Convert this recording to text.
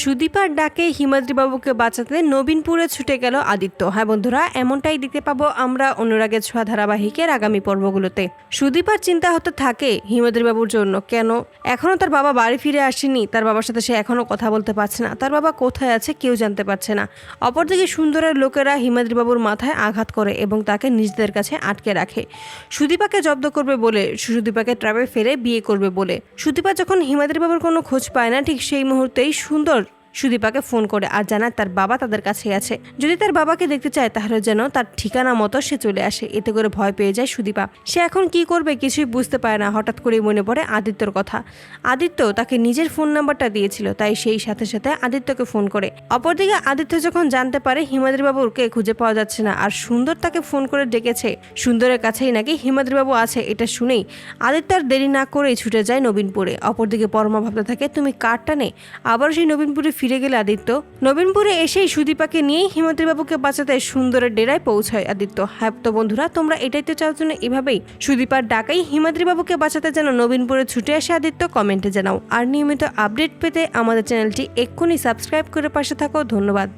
সুদীপার ডাকে হিমাদ্রি বাবুকে বাঁচাতে নবীনপুরে ছুটে গেল আদিত্য। হ্যাঁ বন্ধুরা, এমনটাই দেখতে পাবো আমরা অনুরাগের ছোঁয়া ধারাবাহিকের আগামী পর্বগুলোতে। সুদীপার চিন্তা হতে থাকে হিমাদ্রি বাবুর জন্য, কেন? এখনও তার বাবা বাড়ি ফিরে আসেনি, তার বাবার সাথে সে এখনও কথা বলতে পারছে না, তার বাবা কোথায় আছে কেউ জানতে পারছে না। অপরদিকে সুন্দরের লোকেরা হিমাদ্রি বাবুর মাথায় আঘাত করে এবং তাকে নিজেদের কাছে আটকে রাখে। সুদীপাকে জব্দ করবে বলে, সুদীপাকে ট্রাভে ফেলে বিয়ে করবে বলে। সুদীপা যখন হিমাদ্রি বাবুর কোনো খোঁজ পায় না, ঠিক সেই মুহূর্তেই সুন্দর সুদীপাকে ফোন করে আর জানায় তার বাবা তাদের কাছে আছে। যদি তার বাবাকে দেখতে চায়, তাহলে যেন তার ঠিকানা মতো সে চলে আসে। এতে করে ভয় পেয়ে যায় সুদীপা। সে এখন কি করবে কিছুই বুঝতে পারে না, হঠাৎ করেই মনে পড়ে আদিত্যর কথা। আদিত্য তাকে নিজের ফোন নাম্বারটা দিয়েছিল, তাই সেই সাথে সাথে আদিত্যকে ফোন করে। অপরদিকে আদিত্য যখন জানতে পারে হিমাদ্রি বাবুরকে খুঁজে পাওয়া যাচ্ছে না, আর সুন্দর তাকে ফোন করে ডেকেছে, সুন্দরের কাছেই নাকি হিমাদ্রি বাবু আছে, এটা শুনেই আদিত্য আর দেরি না করেই ছুটে যায় নবীনপুরে। অপরদিকে পরমা ভাবতে থাকে, তুমি কারটা নে? আবার সেই নবীনপুরে ফিরে গেলে আদিত্য, নবীনপুরে এসেই সুদীপাকে নিয়েই বাবুকে বাঁচাতে সুন্দরের ডেরায় পৌঁছায় আদিত্য। হ্যাঁ তো বন্ধুরা, তোমরা এটাই তো চাও জন্য এভাবেই সুদীপার ডাকাই হিমাদ্রীবাবুকে বাঁচাতে যেন নবীনপুরে ছুটে আসে আদিত্য কমেন্টে জানাও। আর নিয়মিত আপডেট পেতে আমাদের চ্যানেলটি এক্ষুনি সাবস্ক্রাইব করে পাশে থাকো। ধন্যবাদ।